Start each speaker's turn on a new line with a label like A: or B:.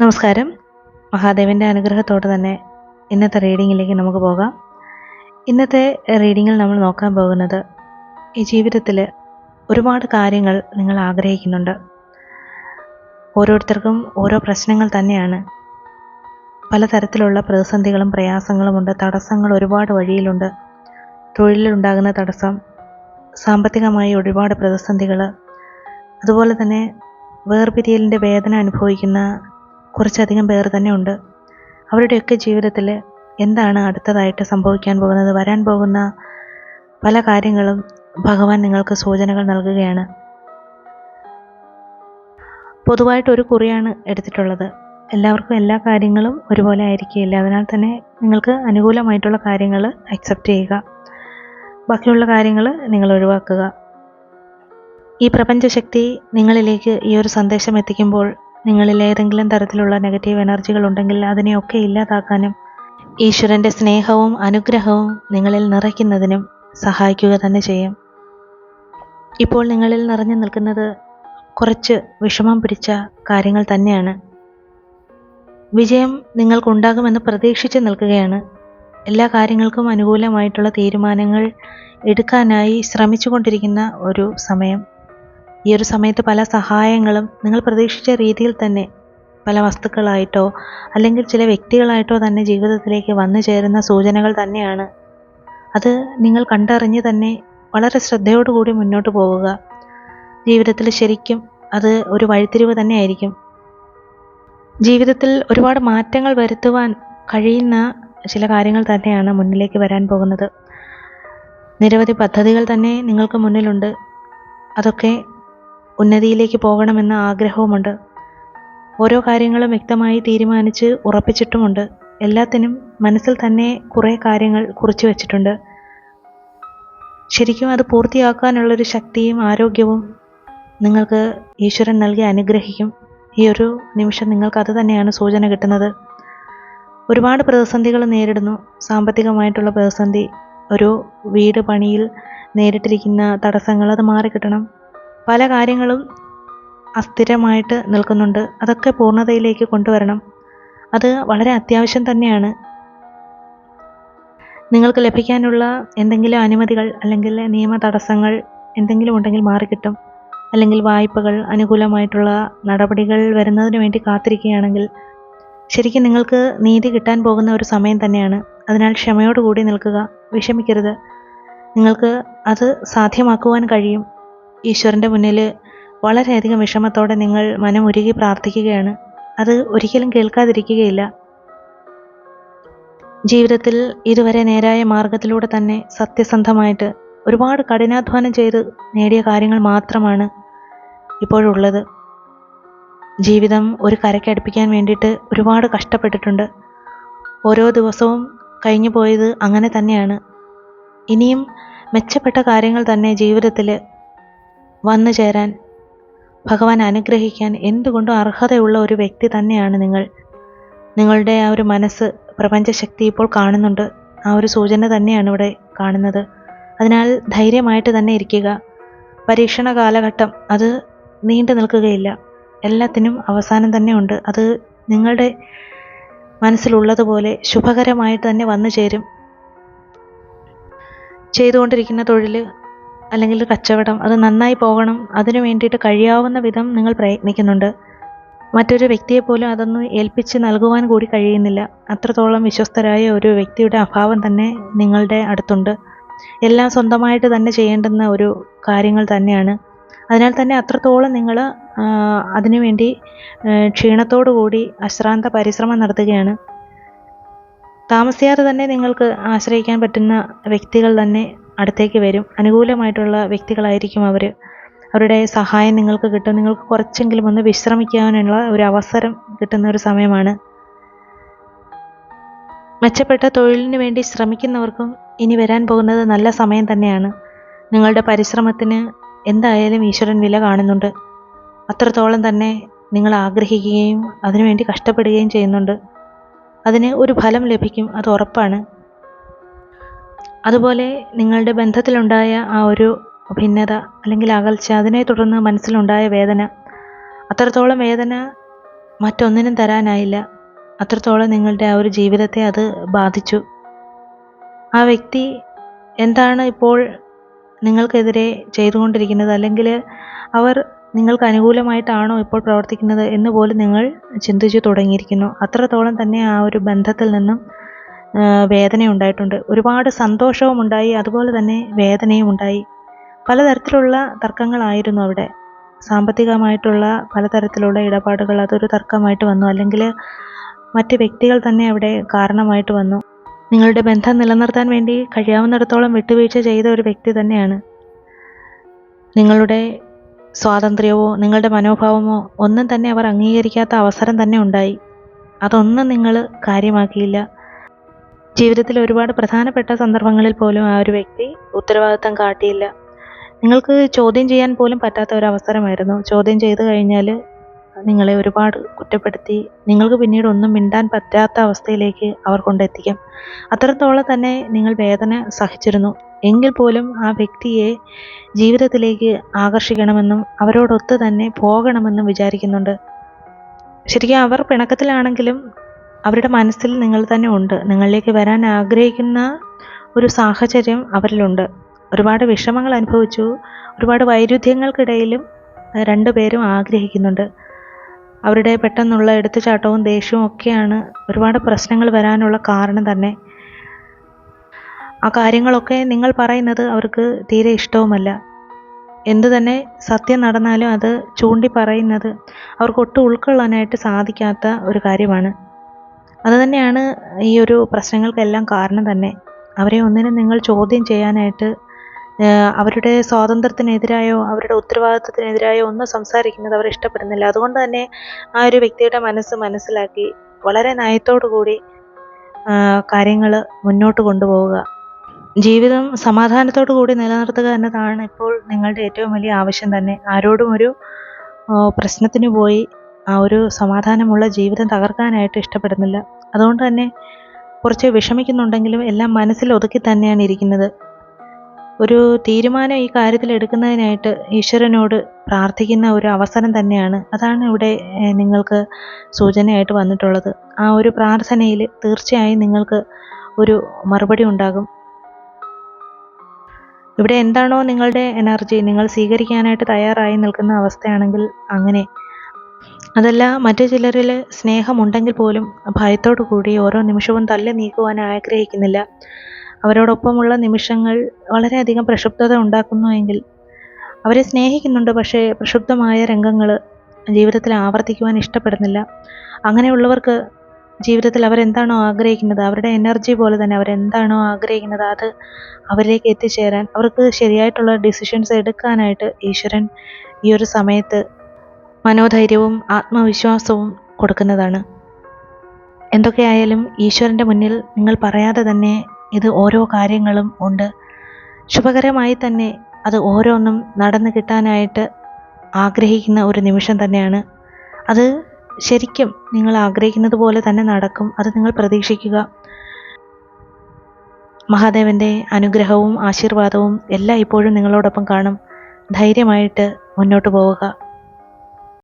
A: നമസ്കാരം. മഹാദേവന്റെ അനുഗ്രഹത്തോടെ തന്നെ ഇന്നത്തെ റീഡിങ്ങിലേക്ക് നമുക്ക് പോകാം. ഇന്നത്തെ റീഡിങ്ങിൽ നമ്മൾ നോക്കാൻ പോകുന്നത് ഈ ജീവിതത്തിൽ ഒരുപാട് കാര്യങ്ങൾ നിങ്ങൾ ആഗ്രഹിക്കുന്നുണ്ട്. ഓരോരുത്തർക്കും ഓരോ പ്രശ്നങ്ങൾ തന്നെയാണ്. പലതരത്തിലുള്ള പ്രതിസന്ധികളും പ്രയാസങ്ങളുമുണ്ട് തടസ്സങ്ങൾ ഒരുപാട് വഴിയിലുണ്ട്. തൊഴിലിലുണ്ടാകുന്ന തടസ്സം സാമ്പത്തികമായി ഒരുപാട് പ്രതിസന്ധികൾ അതുപോലെ തന്നെ വേർപിരിയലിന്റെ വേദന അനുഭവിക്കുന്ന കുറച്ചധികം പേർ തന്നെ ഉണ്ട് അവരുടെയൊക്കെ ജീവിതത്തിൽ എന്താണ് അടുത്തതായിട്ട് സംഭവിക്കാൻ പോകുന്നത്? വരാൻ പോകുന്ന പല കാര്യങ്ങളും ഭഗവാൻ നിങ്ങൾക്ക് സൂചനകൾ നൽകുകയാണ്. പൊതുവായിട്ട് ഒരു കുറിയാണ് എടുത്തിട്ടുള്ളത്. എല്ലാവർക്കും എല്ലാ കാര്യങ്ങളും ഒരുപോലെ ആയിരിക്കില്ല അതിനാൽ തന്നെ നിങ്ങൾക്ക് അനുകൂലമായിട്ടുള്ള കാര്യങ്ങൾ അക്സെപ്റ്റ് ചെയ്യുക. ബാക്കിയുള്ള കാര്യങ്ങൾ നിങ്ങൾ ഒഴിവാക്കുക. ഈ പ്രപഞ്ചശക്തി നിങ്ങളിലേക്ക് ഈ ഒരു സന്ദേശം എത്തിക്കുമ്പോൾ നിങ്ങളിൽ ഏതെങ്കിലും തരത്തിലുള്ള നെഗറ്റീവ് എനർജികൾ ഉണ്ടെങ്കിൽ അതിനെയൊക്കെ ഇല്ലാതാക്കാനും ഈശ്വരന്റെ സ്നേഹവും അനുഗ്രഹവും നിങ്ങളിൽ നിറയ്ക്കുന്നതിനും സഹായിക്കുക തന്നെ ചെയ്യും. ഇപ്പോൾ നിങ്ങളിൽ നിറഞ്ഞു നിൽക്കുന്നത് കുറച്ച് വിഷമം പിടിച്ച കാര്യങ്ങൾ തന്നെയാണ്. വിജയം നിങ്ങൾക്കുണ്ടാകുമെന്ന് പ്രതീക്ഷിച്ച് നിൽക്കുകയാണ്. എല്ലാ കാര്യങ്ങൾക്കും അനുകൂലമായിട്ടുള്ള തീരുമാനങ്ങൾ എടുക്കാനായി ശ്രമിച്ചുകൊണ്ടിരിക്കുന്ന ഒരു സമയം. ഈ ഒരു സമയത്ത് പല സഹായങ്ങളും നിങ്ങൾ പ്രതീക്ഷിച്ച രീതിയിൽ തന്നെ പല വസ്തുക്കളായിട്ടോ അല്ലെങ്കിൽ ചില വ്യക്തികളായിട്ടോ തന്നെ ജീവിതത്തിലേക്ക് വന്നു ചേരുന്ന സൂചനകൾ തന്നെയാണ്. അത് നിങ്ങൾ കണ്ടറിഞ്ഞ് തന്നെ വളരെ ശ്രദ്ധയോടുകൂടി മുന്നോട്ട് പോവുക. ജീവിതത്തിൽ ശരിക്കും അത് ഒരു വഴിത്തിരിവ് തന്നെയായിരിക്കും. ജീവിതത്തിൽ ഒരുപാട് മാറ്റങ്ങൾ വരുത്തുവാൻ കഴിയുന്ന ചില കാര്യങ്ങൾ തന്നെയാണ് മുന്നിലേക്ക് വരാൻ പോകുന്നത്. നിരവധി പദ്ധതികൾ തന്നെ നിങ്ങൾക്ക് മുന്നിലുണ്ട്. അതൊക്കെ ഉന്നതിയിലേക്ക് പോകണമെന്ന ആഗ്രഹവുമുണ്ട്. ഓരോ കാര്യങ്ങളും വ്യക്തമായി തീരുമാനിച്ച് ഉറപ്പിച്ചിട്ടുമുണ്ട്. എല്ലാത്തിനും മനസ്സിൽ തന്നെ കുറേ കാര്യങ്ങൾ കുറിച്ചു വച്ചിട്ടുണ്ട്. ശരിക്കും അത് പൂർത്തിയാക്കാനുള്ളൊരു ശക്തിയും ആരോഗ്യവും നിങ്ങൾക്ക് ഈശ്വരൻ നൽകി അനുഗ്രഹിക്കും. ഈ ഒരു നിമിഷം നിങ്ങൾക്ക് അത് തന്നെയാണ് സൂചന കിട്ടുന്നത്. ഒരുപാട് പ്രതിസന്ധികൾ നേരിടുന്നു. സാമ്പത്തികമായിട്ടുള്ള പ്രതിസന്ധി ഒരു വീട് പണിയിൽ നേരിട്ടിരിക്കുന്ന തടസ്സങ്ങൾ അത് മാറിക്കിട്ടണം. പല കാര്യങ്ങളും അസ്ഥിരമായിട്ട് നിൽക്കുന്നുണ്ട്. അതൊക്കെ പൂർണതയിലേക്ക് കൊണ്ടുവരണം. അത് വളരെ അത്യാവശ്യം തന്നെയാണ്. നിങ്ങൾക്ക് ലഭിക്കാനുള്ള എന്തെങ്കിലും അനുമതികൾ അല്ലെങ്കിൽ നിയമ തടസ്സങ്ങൾ എന്തെങ്കിലും ഉണ്ടെങ്കിൽ മാറിക്കിട്ടും. അല്ലെങ്കിൽ വായ്പകൾ അനുകൂലമായിട്ടുള്ള നടപടികൾ വരുന്നതിന് വേണ്ടി കാത്തിരിക്കുകയാണെങ്കിൽ ശരിക്കും നിങ്ങൾക്ക് നീതി കിട്ടാൻ പോകുന്ന ഒരു സമയം തന്നെയാണ്. അതിനാൽ ക്ഷമയോടുകൂടി നിൽക്കുക. വിഷമിക്കരുത്. നിങ്ങൾക്ക് അത് സാധ്യമാക്കുവാൻ കഴിയും. ഈശ്വരന്റെ മുന്നിൽ വളരെയധികം വിഷമത്തോടെ നിങ്ങൾ മനമുരുകി പ്രാർത്ഥിക്കുകയാണ്. അത് ഒരിക്കലും കേൾക്കാതിരിക്കുകയില്ല. ജീവിതത്തിൽ ഇതുവരെ നേരായ മാർഗത്തിലൂടെ തന്നെ സത്യസന്ധമായിട്ട് ഒരുപാട് കഠിനാധ്വാനം ചെയ്ത് നേടിയ കാര്യങ്ങൾ മാത്രമാണ് ഇപ്പോഴുള്ളത്. ജീവിതം ഒരു കരക്കടുപ്പിക്കാൻ വേണ്ടിയിട്ട് ഒരുപാട് കഷ്ടപ്പെട്ടിട്ടുണ്ട്. ഓരോ ദിവസവും കഴിഞ്ഞു പോയത് അങ്ങനെ തന്നെയാണ്. ഇനിയും മെച്ചപ്പെട്ട കാര്യങ്ങൾ തന്നെ ജീവിതത്തിൽ വന്നു ചേരാൻ. ഭഗവാൻ അനുഗ്രഹിക്കാൻ എന്തുകൊണ്ടും അർഹതയുള്ള ഒരു വ്യക്തി തന്നെയാണ് നിങ്ങൾ. നിങ്ങളുടെ ആ ഒരു മനസ്സ് പ്രപഞ്ചശക്തി ഇപ്പോൾ കാണുന്നുണ്ട്. ആ ഒരു സൂചന തന്നെയാണ് ഇവിടെ കാണുന്നത്. അതിനാൽ ധൈര്യമായിട്ട് തന്നെ ഇരിക്കുക. പരീക്ഷണ കാലഘട്ടം അത് നീണ്ടു നിൽക്കുകയില്ല. എല്ലാത്തിനും അവസാനം തന്നെ ഉണ്ട്. അത് നിങ്ങളുടെ മനസ്സിലുള്ളതുപോലെ ശുഭകരമായിട്ട് തന്നെ വന്നു ചേരും. ചെയ്തുകൊണ്ടിരിക്കുന്ന തൊഴിൽ അല്ലെങ്കിൽ കച്ചവടം അത് നന്നായി പോകണം അതിനു വേണ്ടിയിട്ട് കഴിയാവുന്ന വിധം നിങ്ങൾ പ്രയത്നിക്കുന്നുണ്ട്. മറ്റൊരു വ്യക്തിയെ പോലും അതൊന്നും ഏൽപ്പിച്ച് നൽകുവാൻ കൂടി കഴിയുന്നില്ല. അത്രത്തോളം വിശ്വസ്തരായ ഒരു വ്യക്തിയുടെ അഭാവം തന്നെ നിങ്ങളുടെ അടുത്തുണ്ട്. എല്ലാം സ്വന്തമായിട്ട് തന്നെ ചെയ്യേണ്ടുന്ന ഒരു കാര്യങ്ങൾ തന്നെയാണ്. അതിനാൽ തന്നെ അത്രത്തോളം നിങ്ങൾ അതിനുവേണ്ടി ക്ഷീണത്തോടു കൂടി അശ്രാന്ത പരിശ്രമം നടത്തുകയാണ്. താമസിയാതെ തന്നെ നിങ്ങൾക്ക് ആശ്രയിക്കാൻ പറ്റുന്ന വ്യക്തികൾ തന്നെ അടുത്തേക്ക് വരും. അനുകൂലമായിട്ടുള്ള വ്യക്തികളായിരിക്കും അവർ അവരുടെ സഹായം നിങ്ങൾക്ക് കിട്ടും. നിങ്ങൾക്ക് കുറച്ചെങ്കിലും ഒന്ന് വിശ്രമിക്കാനുള്ള ഒരു അവസരം കിട്ടുന്ന ഒരു സമയമാണ്. മെച്ചപ്പെട്ട തൊഴിലിന് വേണ്ടി ശ്രമിക്കുന്നവർക്കും ഇനി വരാൻ പോകുന്നത് നല്ല സമയം തന്നെയാണ്. നിങ്ങളുടെ പരിശ്രമത്തിന് എന്തായാലും ഈശ്വരൻ വില കാണുന്നുണ്ട്. അത്രത്തോളം തന്നെ നിങ്ങൾ ആഗ്രഹിക്കുകയും അതിനുവേണ്ടി കഷ്ടപ്പെടുകയും ചെയ്യുന്നുണ്ട്. അതിന് ഒരു ഫലം ലഭിക്കും അത് ഉറപ്പാണ്. അതുപോലെ നിങ്ങളുടെ ബന്ധത്തിലുണ്ടായ ആ ഒരു ഭിന്നത അല്ലെങ്കിൽ അകൽച്ച അതിനെ തുടർന്ന് മനസ്സിലുണ്ടായ വേദന അത്രത്തോളം വേദന മറ്റൊന്നിനും തരാനായില്ല. അത്രത്തോളം നിങ്ങളുടെ ആ ഒരു ജീവിതത്തെ അത് ബാധിച്ചു. ആ വ്യക്തി എന്താണ് ഇപ്പോൾ നിങ്ങൾക്കെതിരെ ചെയ്തുകൊണ്ടിരിക്കുന്നത്? അല്ലെങ്കിൽ അവർ നിങ്ങൾക്ക് അനുകൂലമായിട്ടാണോ ഇപ്പോൾ പ്രവർത്തിക്കുന്നത് എന്ന് പോലും നിങ്ങൾ ചിന്തിച്ചു തുടങ്ങിയിരിക്കുന്നു. അത്രത്തോളം തന്നെ ആ ഒരു ബന്ധത്തിൽ നിന്നും വേദന ഉണ്ടായിട്ടുണ്ട് ഒരുപാട് സന്തോഷവും ഉണ്ടായി അതുപോലെ തന്നെ വേദനയും ഉണ്ടായി പലതരത്തിലുള്ള തർക്കങ്ങളായിരുന്നു അവിടെ. സാമ്പത്തികമായിട്ടുള്ള പലതരത്തിലുള്ള ഇടപാടുകൾ അതൊരു തർക്കമായിട്ട് വന്നു. അല്ലെങ്കിൽ മറ്റ് വ്യക്തികൾ തന്നെ അവിടെ കാരണമായിട്ട് വന്നു. നിങ്ങളുടെ ബന്ധം നിലനിർത്താൻ വേണ്ടി കഴിയാവുന്നിടത്തോളം വിട്ടുവീഴ്ച ചെയ്ത ഒരു വ്യക്തി തന്നെയാണ്. നിങ്ങളുടെ സ്വാതന്ത്ര്യമോ നിങ്ങളുടെ മനോഭാവമോ ഒന്നും തന്നെ അവർ അംഗീകരിക്കാത്ത അവസരം തന്നെ ഉണ്ടായി. അതൊന്നും നിങ്ങൾ കാര്യമാക്കിയില്ല. ജീവിതത്തിൽ ഒരുപാട് പ്രധാനപ്പെട്ട സന്ദർഭങ്ങളിൽ പോലും ആ ഒരു വ്യക്തി ഉത്തരവാദിത്തം കാട്ടിയില്ല. നിങ്ങൾക്ക് ചോദ്യം ചെയ്യാൻ പോലും പറ്റാത്ത ഒരു അവസരമായിരുന്നു. ചോദ്യം ചെയ്തു കഴിഞ്ഞാൽ നിങ്ങളെ ഒരുപാട് കുറ്റപ്പെടുത്തി നിങ്ങൾക്ക് പിന്നീട് ഒന്നും മിണ്ടാൻ പറ്റാത്ത അവസ്ഥയിലേക്ക് അവർ കൊണ്ടെത്തിക്കും. അത്രത്തോളം തന്നെ നിങ്ങൾ വേദന സഹിച്ചിരുന്നു. എങ്കിൽ പോലും ആ വ്യക്തിയെ ജീവിതത്തിലേക്ക് ആകർഷിക്കണമെന്നും അവരോടൊത്ത് തന്നെ പോകണമെന്നും വിചാരിക്കുന്നുണ്ട്. ശരിക്കും അവർ പിണക്കത്തിലാണെങ്കിലും അവരുടെ മനസ്സിൽ നിങ്ങൾ തന്നെ ഉണ്ട്. നിങ്ങളിലേക്ക് വരാൻ ആഗ്രഹിക്കുന്ന ഒരു സാഹചര്യം അവരിലുണ്ട്. ഒരുപാട് വിഷമങ്ങൾ അനുഭവിച്ചു. ഒരുപാട് വൈരുദ്ധ്യങ്ങൾക്കിടയിലും രണ്ടുപേരും ആഗ്രഹിക്കുന്നുണ്ട്. അവരുടെ പെട്ടെന്നുള്ള എടുത്തുചാട്ടവും ദേഷ്യവും ഒക്കെയാണ് ഒരുപാട് പ്രശ്നങ്ങൾ വരാനുള്ള കാരണം തന്നെ. ആ കാര്യങ്ങളൊക്കെ നിങ്ങൾ പറയുന്നത് അവർക്ക് തീരെ ഇഷ്ടവുമല്ല. എന്തു തന്നെ സത്യം നടന്നാലും അത് ചൂണ്ടി പറയുന്നത് അവർക്ക് ഒട്ടും ഉൾക്കൊള്ളാനായിട്ട് സാധിക്കാത്ത ഒരു കാര്യമാണ്. അതുതന്നെയാണ് ഈ ഒരു പ്രശ്നങ്ങൾക്കെല്ലാം കാരണം തന്നെ. അവരെ ഒന്നിനും നിങ്ങൾ ചോദ്യം ചെയ്യാനായിട്ട് അവരുടെ സ്വാതന്ത്ര്യത്തിനെതിരായോ അവരുടെ ഉത്തരവാദിത്വത്തിനെതിരായോ ഒന്നും സംസാരിക്കുന്നത് അവർ ഇഷ്ടപ്പെടുന്നില്ല. അതുകൊണ്ട് തന്നെ ആ ഒരു വ്യക്തിയുടെ മനസ്സ് മനസ്സിലാക്കി വളരെ നയത്തോടു കൂടി കാര്യങ്ങൾ മുന്നോട്ട് കൊണ്ടുപോവുക. ജീവിതം സമാധാനത്തോടു കൂടി നിലനിർത്തുക എന്നതാണ് ഇപ്പോൾ നിങ്ങളുടെ ഏറ്റവും വലിയ ആവശ്യം തന്നെ. ആരോടും ഒരു പ്രശ്നത്തിന് പോയി ആ ഒരു സമാധാനമുള്ള ജീവിതം തകർക്കാനായിട്ട് ഇഷ്ടപ്പെടുന്നില്ല. അതുകൊണ്ട് തന്നെ കുറച്ച് വിഷമിക്കുന്നുണ്ടെങ്കിലും എല്ലാം മനസ്സിൽ ഒതുക്കി തന്നെയാണ് ഇരിക്കുന്നത്. ഒരു തീരുമാനം ഈ കാര്യത്തിൽ എടുക്കുന്നതിനായിട്ട് ഈശ്വരനോട് പ്രാർത്ഥിക്കുന്ന ഒരു അവസരം തന്നെയാണ്. അതാണ് ഇവിടെ നിങ്ങൾക്ക് സൂചനയായിട്ട് വന്നിട്ടുള്ളത്. ആ ഒരു പ്രാർത്ഥനയിൽ തീർച്ചയായും നിങ്ങൾക്ക് ഒരു മറുപടി ഉണ്ടാകും. ഇവിടെ എന്താണോ നിങ്ങളുടെ എനർജി നിങ്ങൾ സ്വീകരിക്കാനായിട്ട് തയ്യാറായി നിൽക്കുന്ന അവസ്ഥയാണെങ്കിൽ അങ്ങനെ അതല്ല മറ്റു ചിലരിൽ സ്നേഹമുണ്ടെങ്കിൽ പോലും ഭയത്തോടു കൂടി ഓരോ നിമിഷവും തള്ളി നീക്കുവാൻ ആഗ്രഹിക്കുന്നില്ല. അവരോടൊപ്പമുള്ള നിമിഷങ്ങൾ വളരെയധികം പ്രക്ഷുബ്ധത ഉണ്ടാക്കുന്നുവെങ്കിൽ അവരെ സ്നേഹിക്കുന്നുണ്ട് പക്ഷേ പ്രക്ഷുബ്ധമായ രംഗങ്ങൾ ജീവിതത്തിൽ ആവർത്തിക്കുവാൻ ഇഷ്ടപ്പെടുന്നില്ല. അങ്ങനെയുള്ളവർക്ക് ജീവിതത്തിൽ അവരെന്താണോ ആഗ്രഹിക്കുന്നത് അവരുടെ എനർജി പോലെ തന്നെ അവരെന്താണോ ആഗ്രഹിക്കുന്നത് അത് അവരിലേക്ക് എത്തിച്ചേരാൻ അവർക്ക് ശരിയായിട്ടുള്ള ഡിസിഷൻസ് എടുക്കാനായിട്ട് ഈശ്വരൻ ഈ ഒരു സമയത്ത് മനോധൈര്യവും ആത്മവിശ്വാസവും കൊടുക്കുന്നതാണ്. എന്തൊക്കെയായാലും ഈശ്വരന്റെ മുന്നിൽ നിങ്ങൾ പറയാതെ തന്നെ ഇത് ഓരോ കാര്യങ്ങളും ഉണ്ട്. ശുഭകരമായി തന്നെ അത് ഓരോന്നും നടന്നു കിട്ടാനായിട്ട് ആഗ്രഹിക്കുന്ന ഒരു നിമിഷം തന്നെയാണ്. അത് ശരിക്കും നിങ്ങൾ ആഗ്രഹിക്കുന്നത് പോലെ തന്നെ നടക്കും. അത് നിങ്ങൾ പ്രതീക്ഷിക്കുക. മഹാദേവന്റെ അനുഗ്രഹവും ആശീർവാദവും എല്ലാം ഇപ്പോഴും നിങ്ങളോടൊപ്പം കാണും. ധൈര്യമായിട്ട് മുന്നോട്ട് പോവുക.